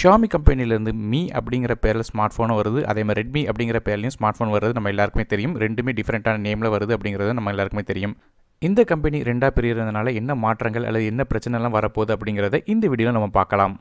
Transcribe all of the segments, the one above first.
Xiaomi கம்பெனிலேருந்து me அப்படிங்கிற பேரில் ஸ்மார்ட் ஃபோனும் வருது. அதே மாதிரி ரெட்மி அப்படிங்கிற பேர்லையும் ஸ்மார்ட் ஃபோன் வருது. நம்ம எல்லாருக்குமே தெரியும். ரெண்டுமே டிஃப்ரெண்ட்டான நேமில் வருது அப்படிங்கிறது நம்ம எல்லாருக்குமே தெரியும். இந்த கம்பெனி ரெண்டாக பிரியறதுனால என்ன மாற்றங்கள் அல்லது என்ன பிரச்சனைலாம் வரப்போகுது அப்படிங்கிறத இந்த வீடியோவில் நம்ம பார்க்கலாம்.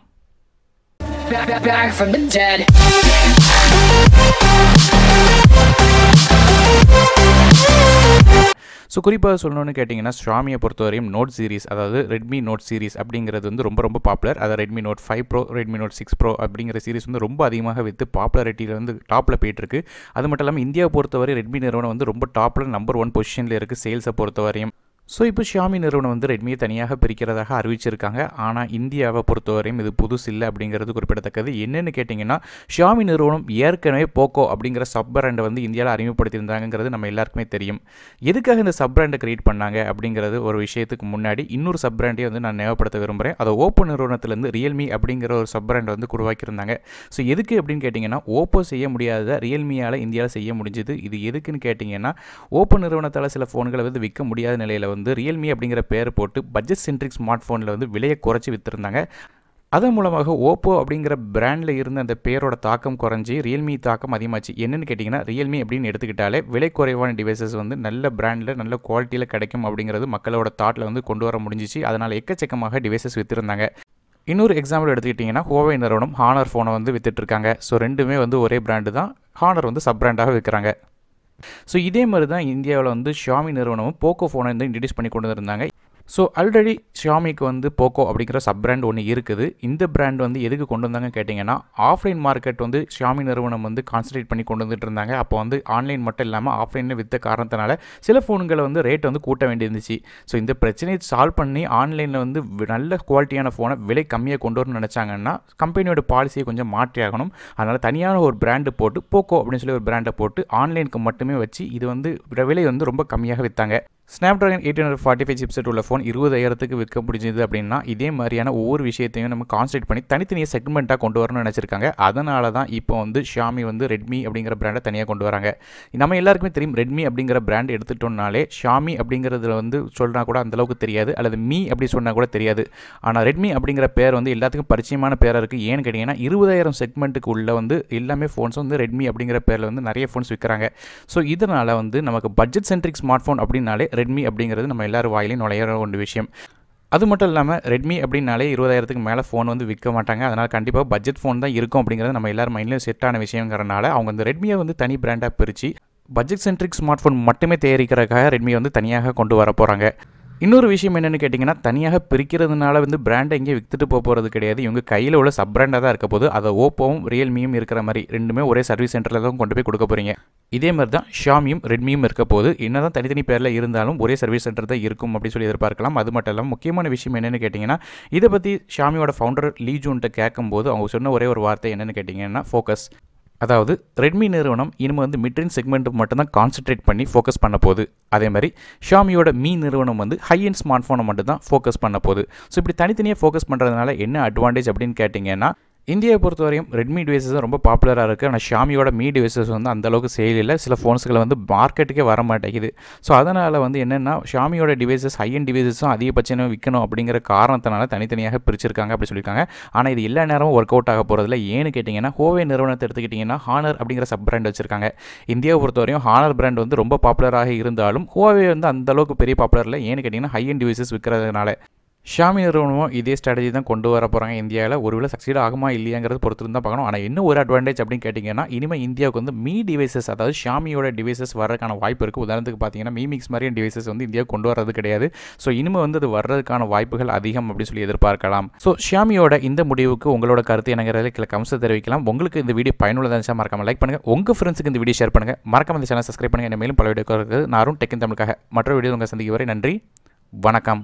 ஸோ குறிப்பாக சொல்லணும்னு கேட்டிங்கன்னா ஷாமியை பொறுத்தவரையும் நோட் சீரிஸ் அதாவது ரெட்மி நோட் சீரிஸ் அப்படிங்கிறது வந்து ரொம்ப ரொம்ப பாப்புலர் அதாவது Redmi Note five Pro Redmi Note six Pro அப்படிங்கிற சீரிஸ் வந்து ரொம்ப அதிகமாக விற்று பாப்புலாரிட்டியில் வந்து டாப்பில் போயிட்டுருக்கு. அது மட்டும் இல்லாமல் இந்தியாவை பொறுத்தவரை ரெட்மி நிறுவனம் வந்து ரொம்ப டாப்பில் நம்பர் ஒன் பொசிஷனில் இருக்குது சேல்ஸை பொறுத்தவரையும். ஸோ இப்போ ஷாமி நிறுவனம் வந்து ரெட்மியை தனியாக பிரிக்கிறதாக அறிவிச்சிருக்காங்க. ஆனால் இந்தியாவை பொறுத்தவரையும் இது புதுசு இல்லை அப்படிங்கிறது குறிப்பிடத்தக்கது. என்னென்னு கேட்டிங்கன்னா ஷாமி நிறுவனம் ஏற்கனவே போக்கோ அப்படிங்கிற சப் பிராண்டை வந்து இந்தியாவில் அறிமுகப்படுத்தியிருந்தாங்கிறது நம்ம எல்லாருக்குமே தெரியும். எதுக்காக இந்த சப் பிராண்டை கிரியேட் பண்ணாங்க அப்படிங்கிறது ஒரு விஷயத்துக்கு முன்னாடி இன்னொரு சப் பிராண்டே வந்து நான் ஞாபகப்படுத்த விரும்புகிறேன் அதை ஓப்போ நிறுவனத்திலேருந்து ரியல்மி அப்படிங்கிற ஒரு சப் பிராண்டை வந்து உருவாக்கியிருந்தாங்க. ஸோ எதுக்கு அப்படின்னு கேட்டிங்கன்னா ஓப்போ செய்ய முடியாத ரியல்மியால் இந்தியாவில் செய்ய முடிஞ்சுது. இது எதுக்குன்னு கேட்டிங்கன்னா ஓப்போ நிறுவனத்தால் சில ஃபோன்களை வந்து விற்க முடியாத நிலையில் வந்து வந்து ரியல்மி அப்படிங்கிற பேர் போட்டு பட்ஜெட் சென்ட்ரிக் ஸ்மார்ட் ஃபோனில் வந்து விலையை குறைச்சி விற்றுருந்தாங்க அதன் மூலமாக ஓப்போ அப்படிங்கிற பிராண்டில் இருந்த அந்த பேரோட தாக்கம் குறைஞ்சி ரியல்மி தாக்கம் அதிகமாச்சு. என்னென்னு கேட்டிங்கன்னா ரியல்மி அப்படின்னு எடுத்துக்கிட்டாலே விலை குறைவான டிவைசஸ் வந்து நல்ல பிராண்டில் நல்ல குவாலிட்டியில் கிடைக்கும் அப்படிங்கிறது மக்களோட தாட்டில் வந்து கொண்டு வர முடிஞ்சிச்சு. அதனால் எக்கச்சக்கமாக டிவைசஸ் விற்றுருந்தாங்க இன்னொரு எக்ஸாம்பிள் எடுத்துக்கிட்டிங்கன்னா ஹோவை நிறுவனம் ஹானர் ஃபோனை வந்து விற்றுட்ருக்காங்க ஸோ ரெண்டுமே வந்து ஒரே பிராண்டு தான். ஹானர் வந்து சப் பிராண்டாக விற்கிறாங்க ஸோ இதே மாதிரி தான் இந்தியாவில் வந்து ஷாமி நிறுவனமும் போக்கோ ஃபோனை வந்து இன்ட்ரடியூஸ் பண்ணி கொண்டு வந்திருந்தாங்க. ஸோ ஆல்ரெடி ஷியாமிக்கு வந்து போக்கோ அப்படிங்கிற சப் பிராண்ட் ஒன்று இருக்குது. இந்த பிராண்ட் வந்து எதுக்கு கொண்டு வந்தாங்க கேட்டிங்கன்னா ஆஃப்லைன் மார்க்கெட் வந்து ஷியாமி நிறுவனம் வந்து கான்சன்ட்ரேட் பண்ணி கொண்டு வந்துட்டு இருந்தாங்க. அப்போ வந்து ஆன்லைன் மட்டும் இல்லாமல் ஆஃப்லைனில் விற்ற காரணத்தினால சில ஃபோன்களை வந்து ரேட் வந்து கூட்ட வேண்டியிருந்துச்சு. ஸோ இந்த பிரச்சனையை சால்வ் பண்ணி ஆன்லைனில் வந்து நல்ல குவாலிட்டியான ஃபோனை விலை கம்மியாக கொண்டு வரணும்னு நினச்சாங்கன்னா கம்பெனியோட பாலிசியை கொஞ்சம் மாற்றி ஆகணும். அதனால் தனியான ஒரு பிராண்டு போட்டு போக்கோ அப்படின்னு சொல்லி ஒரு பிராண்டை போட்டு ஆன்லைனுக்கு மட்டுமே வச்சு இது வந்து விலை வந்து ரொம்ப கம்மியாக விற்றாங்க Snapdragon eight hundred forty five chipset உள்ள ஃபோன் இருபதாயிரத்துக்கு விற்க முடிஞ்சது அப்படின்னா இதே மாதிரியான ஒவ்வொரு விஷயத்தையும் நம்ம கான்சன்ட்ரேட் பண்ணி தனித்தனியாக செக்மெண்ட்டாக கொண்டு வரணும்னு நினச்சிருக்காங்க. அதனால தான் இப்போ வந்து ஷாமி வந்து ரெட்மி அப்படிங்கிற பிராண்டை தனியாக கொண்டு வராங்க. நம்ம எல்லாருக்குமே தெரியும் ரெட்மி அப்படிங்கிற பிராண்ட் எடுத்துட்டோம்னாலே ஷாமி அப்படிங்கிறதுல வந்து சொல்கிறா கூட அந்தளவுக்கு தெரியாது அல்லது மீ அப்படி சொன்னால் கூட தெரியாது. ஆனால் ரெட்மி அப்படிங்கிற பேர் வந்து எல்லாத்துக்கும் பரிச்சயமான பேராக இருக்குது ஏன்னு கேட்டிங்கன்னா இருபதாயிரம் செக்மெண்ட்டுக்கு உள்ள வந்து எல்லாமே ஃபோன்ஸ் வந்து ரெட்மி அப்படிங்கிற பேரில் வந்து நிறைய ஃபோன்ஸ் விற்கிறாங்க ஸோ இதனால் வந்து நமக்கு பட்ஜெட் சென்ட்ரிக் ஸ்மார்ட் ஃபோன் அப்படின்னாலே ரெட்மி அப்படிங்கிறது நம்ம எல்லாரும் வாயிலையும் நுழையிற ஒரு விஷயம். அது மட்டும் இல்லாமல் ரெட்மி அப்படின்னாலே இருபதாயிரத்துக்கு மேலே ஃபோன் வந்து விற்க மாட்டாங்க. அதனால் கண்டிப்பாக பட்ஜெட் ஃபோன் தான் இருக்கும் அப்படிங்கிறது நம்ம எல்லாரும் மைண்ட்லேயும் செட்டான விஷயங்கிறனால அவங்க இந்த ரெட்மியை வந்து தனி பிராண்டாக பிரித்து பட்ஜெட் சென்ட்ரிக் ஸ்மார்ட் ஃபோன் மட்டுமே தயாரிக்கிறதுக்காக ரெட்மி வந்து தனியாக கொண்டு வர போகிறாங்க இன்னொரு விஷயம் என்னென்னு கேட்டிங்கன்னா தனியாக பிரிக்கிறதுனால வந்து பிராண்டை எங்கேயும் விற்றுட்டு போக போகிறது கிடையாது. இவங்க கையில் உள்ள சப் பிராண்டாக தான் இருக்க போது அதை ஓப்போவும் ரியல்மியும் இருக்கிற மாதிரி ரெண்டுமே ஒரே சர்வீஸ் சென்டரில் தான் கொண்டு போய் கொடுக்க போகிறீங்க இதே மாதிரி தான் ஷாமியும் ரெட்மியும் இருக்க போது என்ன தான் தனித்தனி பேரில் இருந்தாலும் ஒரே சர்வீஸ் சென்டர் தான் இருக்கும் அப்படின்னு சொல்லி எதிர்பார்க்கலாம். அது மட்டும் இல்லாமல் முக்கியமான விஷயம் என்னென்னு கேட்டிங்கன்னா இதை பற்றி ஷாமியோட ஃபவுண்டர் லீஜூன்ட்ட கேட்கும்போது அவங்க சொன்ன ஒரே ஒரு வார்த்தை என்னென்னு கேட்டிங்கன்னா ஃபோக்கஸ் அதாவது ரெட்மி நிறுவனம் இனிமேல் வந்து மிட்ரின் செக்மெண்ட்டு மட்டும் தான் கான்சென்ட்ரேட் பண்ணி ஃபோக்கஸ் பண்ண போகுது. அதே மாதிரி ஷாமியோட மீ நிறுவனம் வந்து ஹை அண்ட் ஸ்மார்ட் ஃபோனை மட்டும் தான் ஃபோக்கஸ் பண்ண போகுது. ஸோ இப்படி தனித்தனியாக ஃபோக்கஸ் பண்ணுறதுனால என்ன அட்வான்டேஜ் அப்படின்னு கேட்டிங்கன்னா இந்தியாவை பொறுத்தவரையும் ரெட்மி டிவைசஸ் ரொம்ப பாப்புலராக இருக்குது ஆனால் ஷாமியோட மீ டிவைசஸ் வந்து அந்தளவுக்கு சேல் இல்லை. சில ஃபோன்ஸ்களை வந்து மார்க்கெட்டுக்கே வர மாட்டேங்குது. ஸோ அதனால் வந்து என்னென்னா ஷாமியோட டிவைசஸ் ஹையன் டிவைசஸும் அதிகபட்சம் விற்கணும் அப்படிங்கிற காரணத்தினால தனித்தனியாக பிரிச்சிருக்காங்க அப்படி சொல்லியிருக்காங்க. ஆனால் இது எல்லா நேரமும் ஒர்க் அவுட் ஆக போகிறதுல ஏன்னு கேட்டிங்கன்னா ஹோவே நிறுவனத்தை எடுத்துக்கிட்டிங்கன்னா ஹானர் அப்படிங்கிற சப் பிராண்ட் வச்சிருக்காங்க. இந்தியாவை பொறுத்தவரையும் ஹானர் பிராண்ட் வந்து ரொம்ப பாப்புலராக இருந்தாலும் ஹோவே வந்து அந்தளவுக்கு பெரிய பாப்புலர் இல்லை. ஏன்னு கேட்டிங்கன்னா ஹையன் டிவைசஸ் விற்கிறதுனால ஷாமி நிறுவனமும் இதே ஸ்ட்ராட்டஜி தான் கொண்டு வர போகிறாங்க இந்தியாவில் ஒருவேளை சக்சீட் ஆகுமா இல்லையாங்கிறது பொறுத்து தான் பார்க்கணும். ஆனால் இன்னும் ஒரு அட்வான்டேஜ் அப்படின்னு கேட்டிங்கன்னா இனிமேல் இந்தியாவுக்கு வந்து மீ டிவைசஸ் அதாவது ஷாமியோட டிவைசஸ் வரதுக்கான வாய்ப்பு இருக்குது உதாரணத்துக்கு பார்த்தீங்கன்னா மீ மிக்ஸ் மாதிரியான டிவைசஸ் வந்து இந்தியாவுக்கு கொண்டு வரது கிடையாது. ஸோ இனிமேல் வந்து அது வர்றதுக்கான வாய்ப்புகள் அதிகம் அப்படின்னு சொல்லி எதிர்பார்க்கலாம். ஸோ ஷாமியோட இந்த முடிவுக்கு உங்களோட கருத்து எனங்கிறத கீழே கம்ச தெரிவிக்கலாம். உங்களுக்கு இந்த வீடியோ பயனுள்ளதாக இருந்துச்சா மறக்காம லைக் பண்ணுங்கள் உங்கள் ஃப்ரெண்ட்ஸுக்கு இந்த வீடியோ ஷேர் பண்ணுங்கள் மறக்காம இந்த சேனல் சப்ஸ்கிரைப் பண்ணுங்கள் என்ன மேலும் பல வீடியோ இருக்குது அருண் டெக்கின் தமிழுக்காக மற்ற வீடியோ உங்கள் சந்திக்கு வரை நன்றி. வணக்கம்.